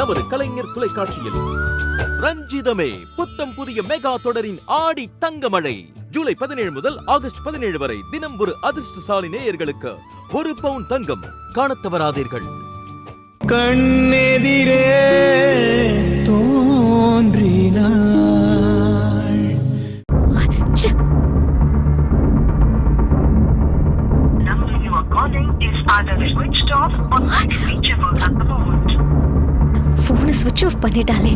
நமது கலைஞர் தொலைக்காட்சியில். ரஞ்சிதமே புத்தம் புதிய மெகா தொடரின் ஆடி தங்கமழை. ஜூலை பதினேழு முதல் ஆகஸ்ட் பதினேழு வரை தினம் ஒரு அதிர்ஷ்டசாலி நேயர்களுக்கு ஒரு பவுன் தங்கம் காணத்தவராதீர்கள். கண்ணெதிரே தோன்றினார். ஆஃப் பண்ணிட்டாலே.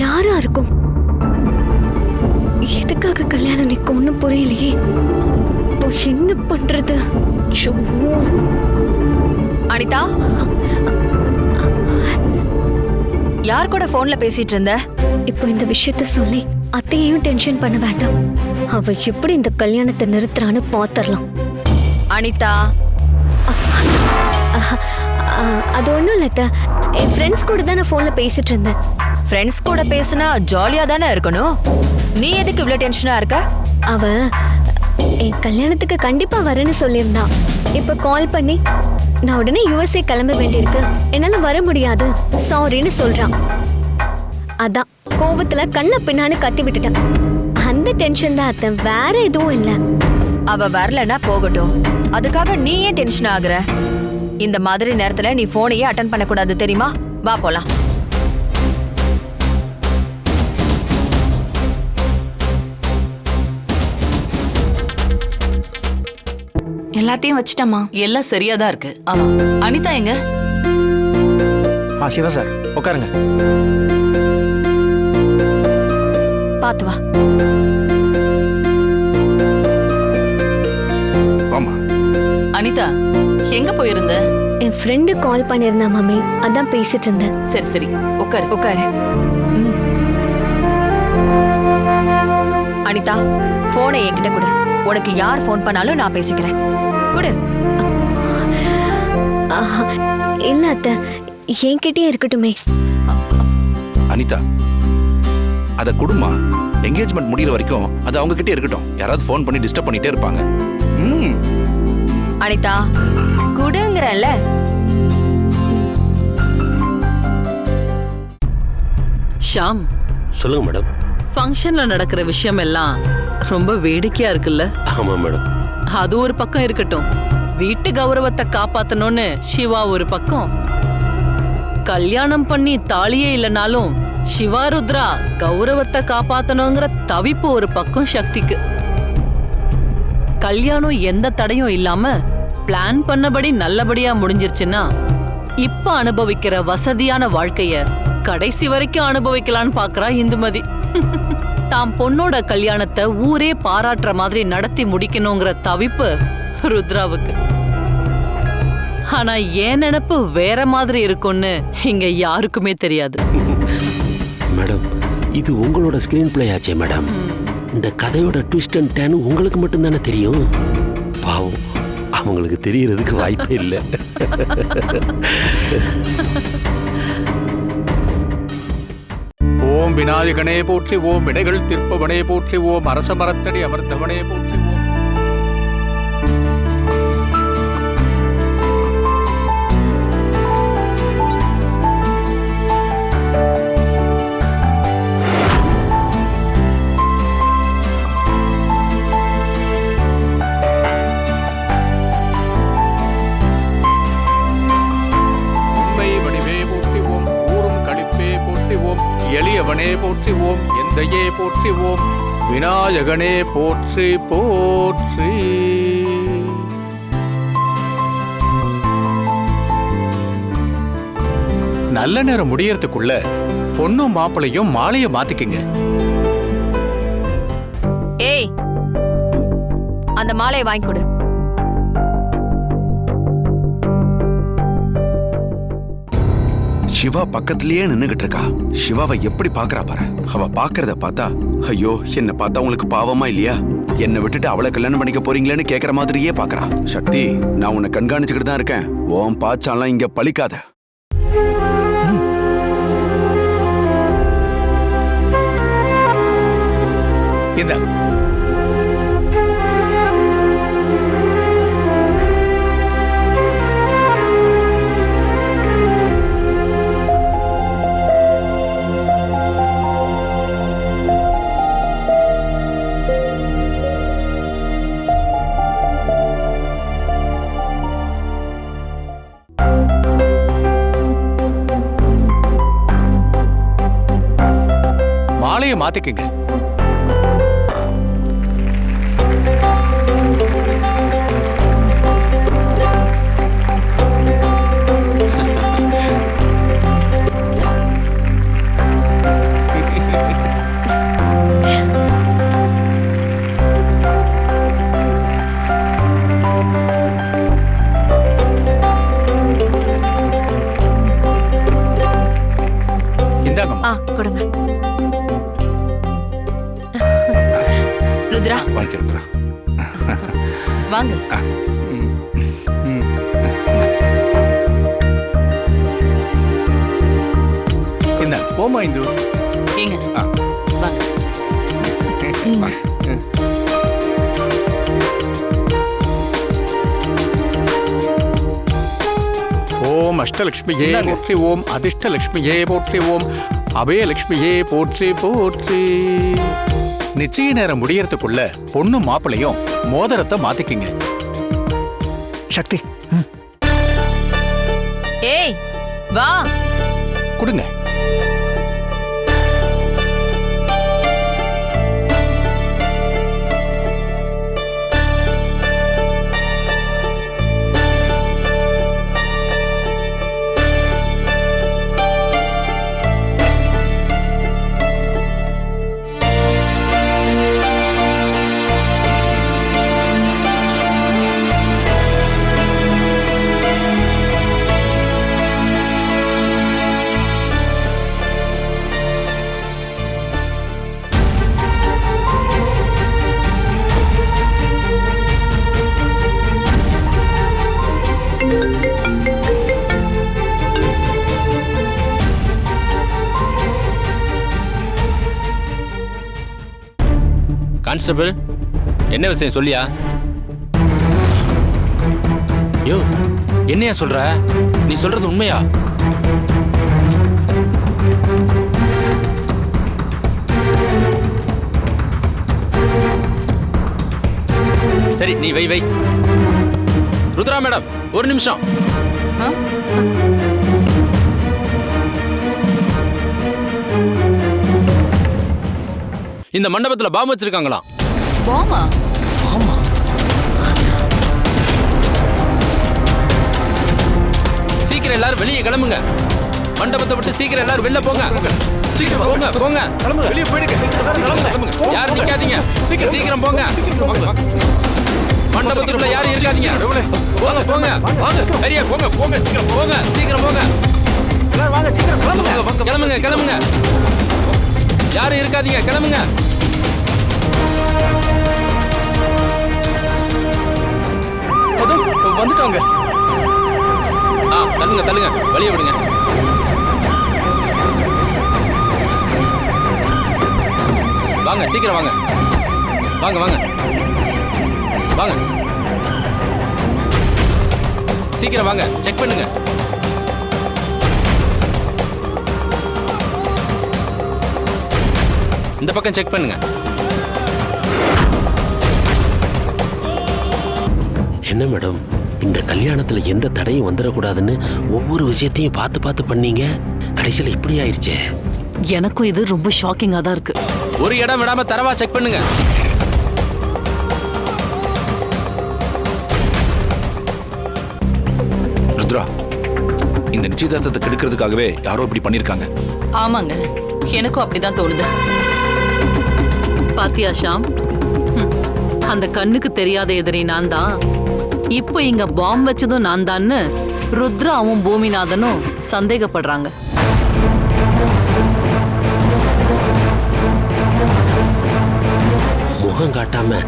யாரா இருக்கும்? எதுக்காக கல்யாணம் நிற்கும் ஒன்றும் புரியலையே? இப்போ என்ன பண்றது. அனிதா? யார் கூட போன்ல பேசிட்டு இருந்த? இப்போ இந்த விஷயத்த சொல்லி அத்தையையும் டென்ஷன் பண்ண வேண்டாம். அவ எப்படி இந்த கல்யாணத்தை நிறுத்துறான்னு பாத்திரலாம். அனிதா? அது ஒன்றும் இல்லை அத்தை. என் ஃப்ரெண்ட்ஸ் கூட தான் நான் ஃபோனில் பேசிட்டு இருந்தேன். ஃப்ரெண்ட்ஸ் கூட பேசினா ஜாலியா தானே இருக்கணும்? நீ எதுக்கு இவ்ளோ டென்ஷனா இருக்க? அவ என் கல்யாணத்துக்கு கண்டிப்பா வரேன்னு சொல்லியிருந்தா. இப்ப கால் பண்ணி நான் உடனே யுஎஸ்ஏ கிளம்ப வேண்டியிருக்கு. என்னால வர முடியாது. சாரின்னு சொல்றான். அதான் கோவத்துல கண்ண பின்னான்னு கத்தி விட்டுட்டேன். அந்த டென்ஷன் தான் அத்தை வேற எதுவும் இல்ல. அவ வரலனா போகட்டும். அதுக்காக நீ ஏன் டென்ஷன் ஆகுற? இந்த மாதிரி நேரத்துல நீ போனையே அட்டன் பண்ண கூடாது தெரியுமா? வா போலாம். எல்லாத்தையும் வச்சிட்டமா எல்லாம் சரியா தான் இருக்கு. ஆமா. அனிதா எங்க? ஆ சிவா சார் உட்காருங்க. பாத்து வா. அனிதா. எங்க போயிருந்த? என் ஃப்ரெண்டு கால் பண்ணியிருந்தா மம்மி. அதான் பேசிட்டு இருந்தேன். சரி சரி. உட்காரு உட்காரு. அனிதா போனை என்கிட்ட கொடு. உனக்கு யார் ஃபோன் பண்ணாலும் நான் பேசிக்கிறேன். கொடு. ஆஹா, இல்ல அத்தை. என்கிட்டயே இருக்கட்டுமே. அனிதா அத குடுமா. என்கேஜ்மெண்ட் முடியிற வரைக்கும் அது அவங்க கிட்டே இருக்கட்டும். யாராவது ஃபோன் பண்ணி டிஸ்டர்ப் பண்ணிட்டே இருப்பாங்க. ம். அனிதா குடுங்கறல்ல ஷாம் சொல்லுங்க மேடம். ஃபங்க்ஷன்ல நடக்கிற விஷயம் எல்லாம் ரொம்ப வேடிக்கையா இருக்குல்ல? ஆமா மேடம். அது ஒரு பக்கம் இருக்கட்டும். வீட்டு கௌரவத்தை காப்பாத்தணும்னு சிவா ஒரு பக்கம். கல்யாணம் பண்ணி தாலியே இல்லைனாலும் சிவா ருத்ரா கௌரவத்தை காப்பாத்தணுங்கிற தவிப்பு ஒரு பக்கம் சக்திக்கு. கல்யாணம் எந்த தடையும் இல்லாம பிளான் பண்ணபடி நல்லபடியா முடிஞ்சிருச்சுன்னா இப்ப அனுபவிக்கிற வசதியான வாழ்க்கைய கடைசி வரைக்கும் அனுபவிக்கலான்னு பாக்குறா இந்துமதி. தாம் பொண்ணோட கல்யாணத்தை ஊரே பாராட்டுற மாதிரி நடத்தி முடிக்கணுங்கிற தவிப்பு ருத்ராவுக்கு. ஆனா என் நினப்பு வேற மாதிரி இருக்கும்னு இங்க யாருக்குமே தெரியாது. மேடம் இது உங்களோட ஸ்கிரீன் பிளே ஆச்சே மேடம். இந்த கதையோட ட்விஸ்ட் அண்ட் டேன் உங்களுக்கு மட்டும்தானே தெரியும்? பாவம். அவங்களுக்கு தெரியறதுக்கு வாய்ப்பே இல்லை. ஓம் விநாயகனே போற்றி ஓம் விடைகள் திருப்பவனே போற்றி ஓம் அரச மரத்தடி அமர்ந்தவனே போற்றி. ஓம் எந்தையே போற்றி ஓம் விநாயகனே போற்றி போற்றி. நல்ல நேரம் முடியறதுக்குள்ள பொண்ணும் மாப்பிளையும் மாலைய மாத்திக்கங்க. ஏய் அந்த மாலையை வாங்கி கொடு. சிவா பக்கத்திலேயே நின்னுகிட்டு இருக்கா. சிவாவை எப்படி பாக்குறா பாரு. அவ பாக்குறத பார்த்தா ஐயோ என்ன பார்த்தா உங்களுக்கு பாவமா இல்லையா? என்னை விட்டுட்டு அவளை கல்யாணம் பண்ணிக்க போறீங்களேன்னு கேக்குற மாதிரியே பாக்குறா சக்தி நான் உன்னை கண்காணிச்சுக்கிட்டு தான் இருக்கேன். ஓம் பாச்சாலாம் இங்க பழிக்காத. இந்த பாத்துக்குங்க. போமா இந்து. ஏங்க ஆ. வாங்க. ஓம் அஷ்டலக்ஷ்மியே போற்றி ஓம் அதிர்ஷ்டலக்ஷ்மியே போற்றி ஓம் அபயலக்ஷ்மியே போற்றி போற்றி. நிச்சய நேரம் முடியறதுக்குள்ள பொண்ணும் மாப்பிளையும் மோதிரத்தை மாத்திக்கிங்க. சக்தி ஏய் வா. கொடுங்க. கான்ஸ்டபிள் என்ன விஷயம் சொல்லியா? யோ என்னையா சொல்ற? நீ சொல்றது உண்மையா? சரி நீ வை வை. ருத்ரா மேடம் ஒரு நிமிஷம்? இந்த மண்டபத்துல பாம்பு வச்சிருக்காங்களாம் போமா? ஆமா. சீக்கிரம் எல்லாரும் வெளியே கிளம்புங்க. மண்டபத்தை விட்டு சீக்கிரம் எல்லாரும் வெளில போங்க. சீக்கிரம் போங்க போங்க. வெளியே போயிடுங்க. கிளம்புங்க. யாரும் நிக்காதீங்க. சீக்கிரம். சீக்கிரம் போங்க. போங்க. மண்டபத்துக்குள்ள யாரும் இருக்காதீங்க. போங்க போங்க. வாங்க. சரியா போங்க போங்க சீக்கிரம் போங்க. சீக்கிரம் போங்க. வாங்க சீக்கிரம் கிளம்புங்க கிளம்புங்க கிளம்புங்க. யாரும் இருக்காதீங்க கிளம்புங்க. வந்துட்டாங்க. ஆ தள்ளுங்க தள்ளுங்க. வெளியே விடுங்க. வாங்க சீக்கிரம் வாங்க. வாங்க வாங்க. வாங்க. சீக்கிரம் வாங்க. செக் பண்ணுங்க. இந்த பக்கம் செக் பண்ணுங்க. என்ன மேடம்? இந்த கல்யாணத்துல எந்த தடையும் வந்துடக்கூடாதுன்னு ஒவ்வொரு விஷயத்தையும் பார்த்து பார்த்து பண்ணீங்க? கடைசியில் இப்படி ஆயிடுச்சே எனக்கும் இது ரொம்ப ஷாக்கிங்கா தான் இருக்கு. ஒரு இடம் விடாம தரவா செக் பண்ணுங்க. ருத்ரா இந்த நிச்சயதார்த்தத்தை கெடுக்கிறதுக்காகவே யாரோ இப்படி பண்ணிருக்காங்க. ஆமாங்க. எனக்கும் அப்படிதான் தோணுது. பாத்தியா ஷாம்? அந்த கண்ணுக்கு தெரியாத எதிரி நான் தான் இப்போ இங்க பாம் வச்சதும் நான் தான்னு ருத்ராவும் பூமிநாதனும் சந்தேகப்படுறாங்க. முகம் காட்டாம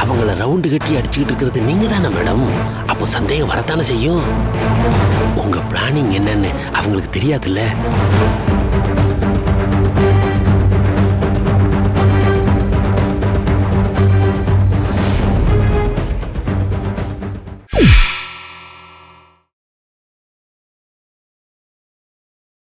அவங்கள ரவுண்டு கட்டி அடிச்சுக்கிட்டு இருக்கிறது நீங்க தானே மேடம் அப்போ சந்தேகம் வரத்தானே செய்யும்? உங்க பிளானிங் என்னன்னு அவங்களுக்கு தெரியாதுல்ல?